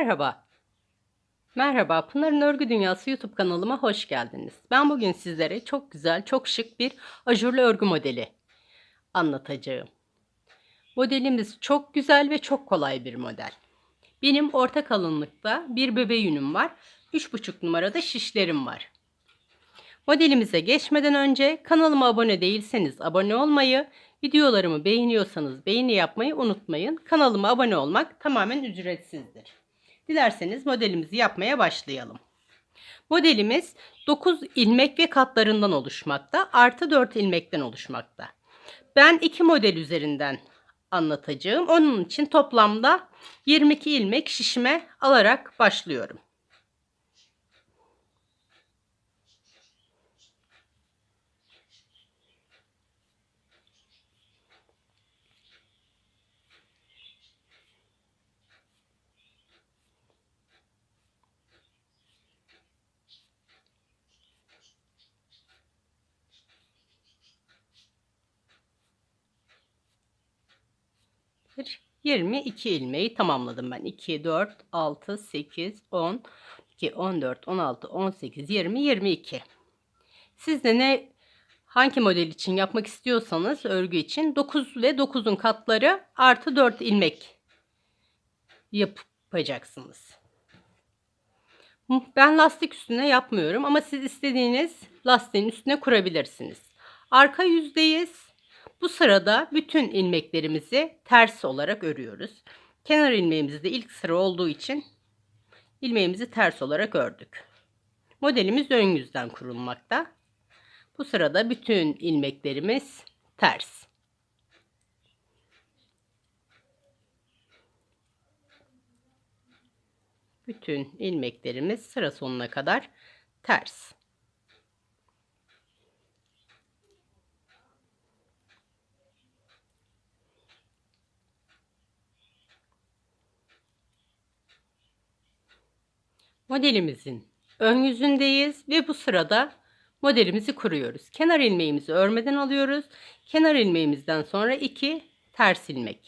Merhaba. Merhaba, Pınar'ın Örgü Dünyası YouTube kanalıma hoş geldiniz. Ben bugün sizlere çok güzel, çok şık bir ajurlu örgü modeli anlatacağım. Modelimiz çok güzel ve çok kolay bir model. Benim orta kalınlıkta bir bebe yünüm var. 3,5 numarada şişlerim var. Modelimize geçmeden önce kanalıma abone değilseniz abone olmayı, videolarımı beğeniyorsanız beğeni yapmayı unutmayın. Kanalıma abone olmak tamamen ücretsizdir. Dilerseniz modelimizi yapmaya başlayalım. Modelimiz 9 ilmek ve katlarından oluşmakta. Artı 4 ilmekten oluşmakta. Ben iki model üzerinden anlatacağım. Onun için toplamda 22 ilmek şişime alarak başlıyorum. Bir 22 ilmeği tamamladım ben. 2, 4, 6, 8, 10, 2, 14, 16, 18, 20, 22. Siz de ne hangi model için yapmak istiyorsanız örgü için 9 ve 9'un katları artı 4 ilmek yapacaksınız. Ben lastik üstüne yapmıyorum ama siz istediğiniz lastiğin üstüne kurabilirsiniz. Arka yüzdeyiz. Bu sırada bütün ilmeklerimizi ters olarak örüyoruz. Kenar ilmeğimiz de ilk sıra olduğu için ilmeğimizi ters olarak ördük. Modelimiz ön yüzden kurulmakta. Bu sırada bütün ilmeklerimiz ters. Bütün ilmeklerimiz sıra sonuna kadar ters. Modelimizin ön yüzündeyiz ve bu sırada modelimizi kuruyoruz. Kenar ilmeğimizi örmeden alıyoruz. Kenar ilmeğimizden sonra iki ters ilmek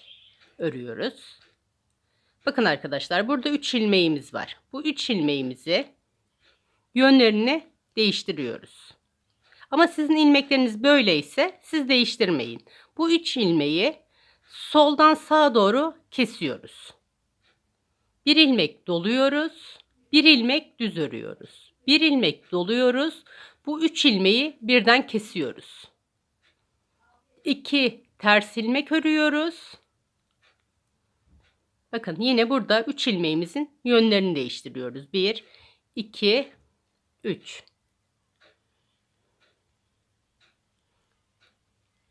örüyoruz. Bakın arkadaşlar burada 3 ilmeğimiz var. Bu 3 ilmeğimizi yönlerini değiştiriyoruz. Ama sizin ilmekleriniz böyleyse siz değiştirmeyin. Bu 3 ilmeği soldan sağa doğru kesiyoruz. Bir ilmek doluyoruz. Bir ilmek düz örüyoruz. Bir ilmek doluyoruz. Bu üç ilmeği birden kesiyoruz. İki ters ilmek örüyoruz. Bakın yine burada üç ilmeğimizin yönlerini değiştiriyoruz. Bir, iki, üç.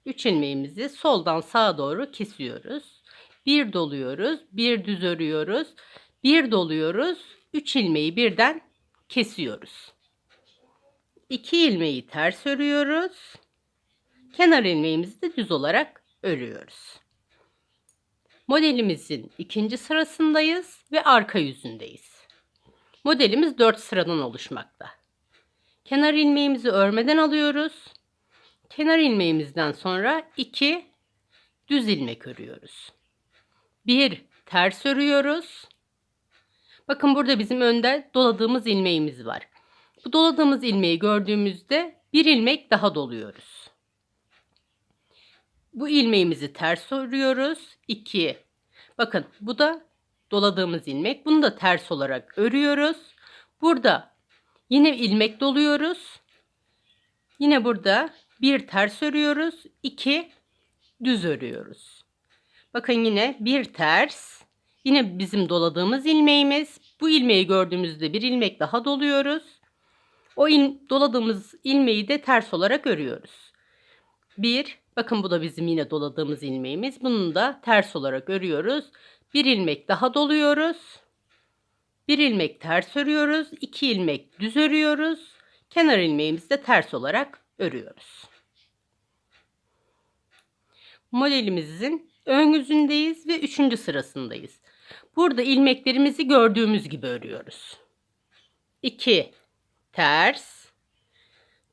Üç ilmeğimizi soldan sağa doğru kesiyoruz. Bir doluyoruz, bir düz örüyoruz, bir doluyoruz, 3 ilmeği birden kesiyoruz. 2 ilmeği ters örüyoruz. Kenar ilmeğimizi de düz olarak örüyoruz. Modelimizin ikinci sırasındayız ve arka yüzündeyiz. Modelimiz 4 sıradan oluşmakta. Kenar ilmeğimizi örmeden alıyoruz. Kenar ilmeğimizden sonra 2 düz ilmek örüyoruz. 1 ters örüyoruz. Bakın burada bizim önde doladığımız ilmeğimiz var. Bu doladığımız ilmeği gördüğümüzde bir ilmek daha doluyoruz. Bu ilmeğimizi ters örüyoruz. 2. Bakın bu da doladığımız ilmek. Bunu da ters olarak örüyoruz. Burada yine ilmek doluyoruz. Yine burada bir ters örüyoruz. 2 düz örüyoruz. Bakın yine bir ters Yine bizim doladığımız ilmeğimiz. Bu ilmeği gördüğümüzde bir ilmek daha doluyoruz. O il, doladığımız ilmeği de ters olarak örüyoruz. Bir, bakın bu da bizim yine doladığımız ilmeğimiz. Bunu da ters olarak örüyoruz. Bir ilmek daha doluyoruz. Bir ilmek ters örüyoruz. iki ilmek düz örüyoruz. Kenar ilmeğimizi de ters olarak örüyoruz. Modelimizin ön yüzündeyiz ve üçüncü sırasındayız. Burada ilmeklerimizi gördüğümüz gibi örüyoruz. 2 ters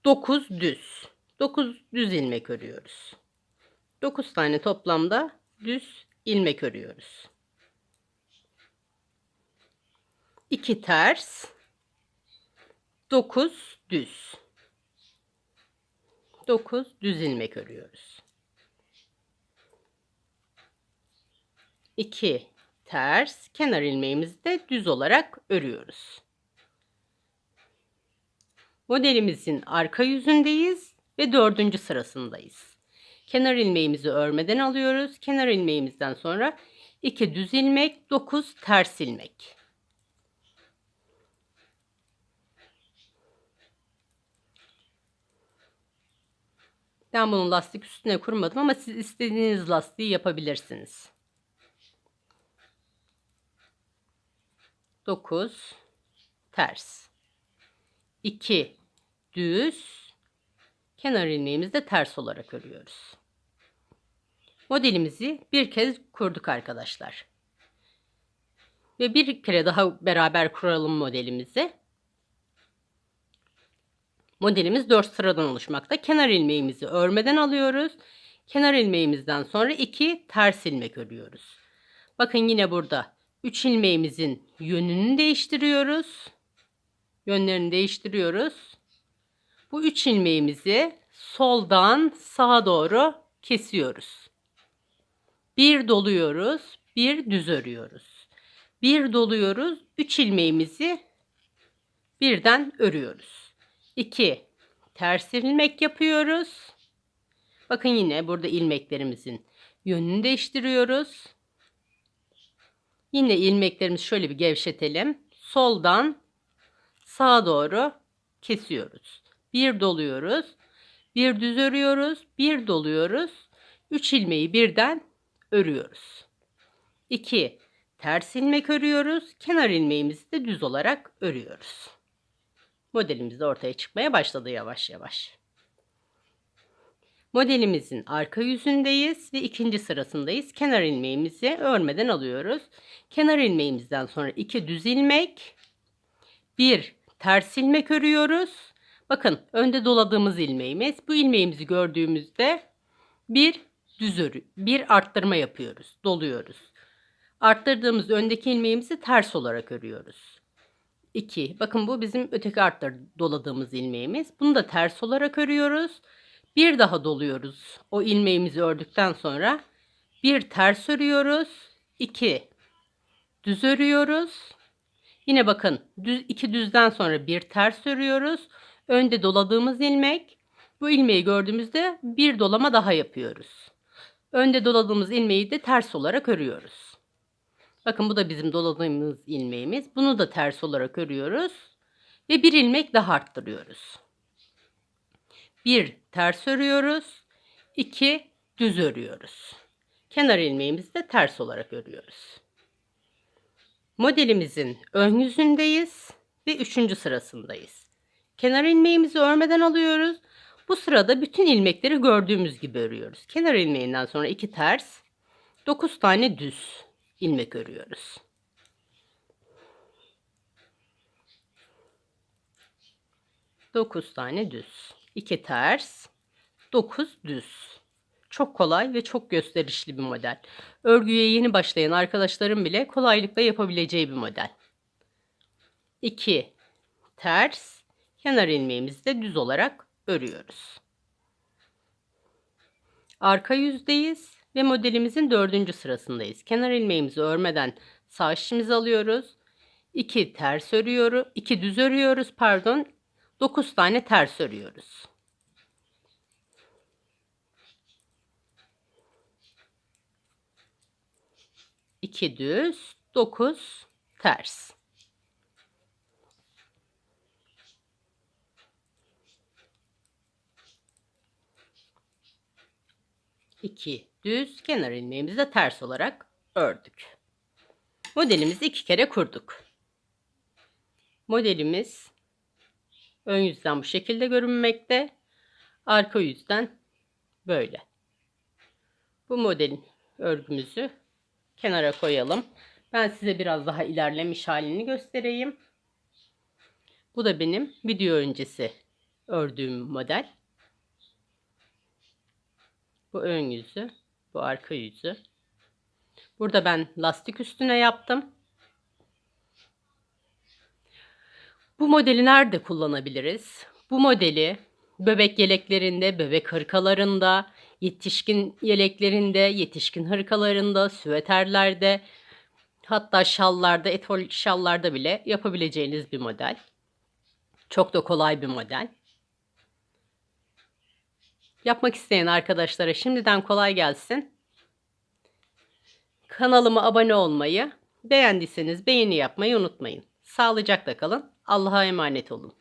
9 düz. 9 düz ilmek örüyoruz. 9 tane toplamda düz ilmek örüyoruz. 2 ters, 9 düz. 9 düz ilmek örüyoruz. 2 ters, kenar ilmeğimizi de düz olarak örüyoruz. Modelimizin arka yüzündeyiz ve dördüncü sırasındayız. Kenar ilmeğimizi örmeden alıyoruz. Kenar ilmeğimizden sonra 2 düz ilmek, 9 ters ilmek. Ben bunu lastik üstüne kurmadım ama siz istediğiniz lastiği yapabilirsiniz. 9 ters. 2 düz. Kenar ilmeğimizi de ters olarak örüyoruz. Modelimizi bir kez kurduk arkadaşlar. Ve bir kere daha beraber kuralım modelimizi. Modelimiz 4 sıradan oluşmakta. Kenar ilmeğimizi örmeden alıyoruz. Kenar ilmeğimizden sonra 2 ters ilmek örüyoruz. Bakın yine burada 3 ilmeğimizin yönünü değiştiriyoruz. Yönlerini değiştiriyoruz. Bu 3 ilmeğimizi soldan sağa doğru kesiyoruz. Bir doluyoruz, bir düz örüyoruz. Bir doluyoruz, 3 ilmeğimizi birden örüyoruz. 2 ters ilmek yapıyoruz. Bakın yine burada ilmeklerimizin yönünü değiştiriyoruz. Yine ilmeklerimizi şöyle bir gevşetelim. Soldan sağa doğru kesiyoruz. Bir doluyoruz. Bir düz örüyoruz. Bir doluyoruz. 3 ilmeği birden örüyoruz. 2 ters ilmek örüyoruz. Kenar ilmeğimizi de düz olarak örüyoruz modelimiz de ortaya çıkmaya başladı yavaş yavaş. Modelimizin arka yüzündeyiz ve ikinci sırasındayız. Kenar ilmeğimizi örmeden alıyoruz. Kenar ilmeğimizden sonra iki düz ilmek, bir ters ilmek örüyoruz. Bakın önde doladığımız ilmeğimiz. Bu ilmeğimizi gördüğümüzde bir düz örü, bir arttırma yapıyoruz, doluyoruz. Arttırdığımız öndeki ilmeğimizi ters olarak örüyoruz. 2. Bakın bu bizim öteki arttır doladığımız ilmeğimiz. Bunu da ters olarak örüyoruz. Bir daha doluyoruz. O ilmeğimizi ördükten sonra bir ters örüyoruz. 2 düz örüyoruz. Yine bakın düz iki düzden sonra bir ters örüyoruz. Önde doladığımız ilmek. Bu ilmeği gördüğümüzde bir dolama daha yapıyoruz. Önde doladığımız ilmeği de ters olarak örüyoruz. Bakın bu da bizim doladığımız ilmeğimiz. Bunu da ters olarak örüyoruz. Ve bir ilmek daha arttırıyoruz. Bir ters örüyoruz. iki düz örüyoruz. Kenar ilmeğimizi de ters olarak örüyoruz. Modelimizin ön yüzündeyiz ve üçüncü sırasındayız. Kenar ilmeğimizi örmeden alıyoruz. Bu sırada bütün ilmekleri gördüğümüz gibi örüyoruz. Kenar ilmeğinden sonra iki ters, 9 tane düz ilmek örüyoruz. Dokuz tane düz. İki ters. Dokuz düz. Çok kolay ve çok gösterişli bir model. Örgüye yeni başlayan arkadaşlarım bile kolaylıkla yapabileceği bir model. 2 ters kenar ilmeğimizi de düz olarak örüyoruz. Arka yüzdeyiz ve modelimizin dördüncü sırasındayız. Kenar ilmeğimizi örmeden sağ şişimizi alıyoruz. 2 ters örüyoruz. 2 düz örüyoruz pardon. 9 tane ters örüyoruz. İki düz, dokuz ters. 2 düz kenar ilmeğimizi de ters olarak ördük. Modelimizi iki kere kurduk. Modelimiz ön yüzden bu şekilde görünmekte. Arka yüzden böyle. Bu modelin örgümüzü kenara koyalım. Ben size biraz daha ilerlemiş halini göstereyim. Bu da benim video öncesi ördüğüm model. Bu ön yüzü. Bu arka yüzü. Burada ben lastik üstüne yaptım. Bu modeli nerede kullanabiliriz? Bu modeli bebek yeleklerinde, bebek hırkalarında, yetişkin yeleklerinde, yetişkin hırkalarında, süveterlerde, hatta şallarda, etol şallarda bile yapabileceğiniz bir model. Çok da kolay bir model. Yapmak isteyen arkadaşlara şimdiden kolay gelsin. Kanalıma abone olmayı, beğendiyseniz beğeni yapmayı unutmayın. Sağlıcakla kalın. Allah'a emanet olun.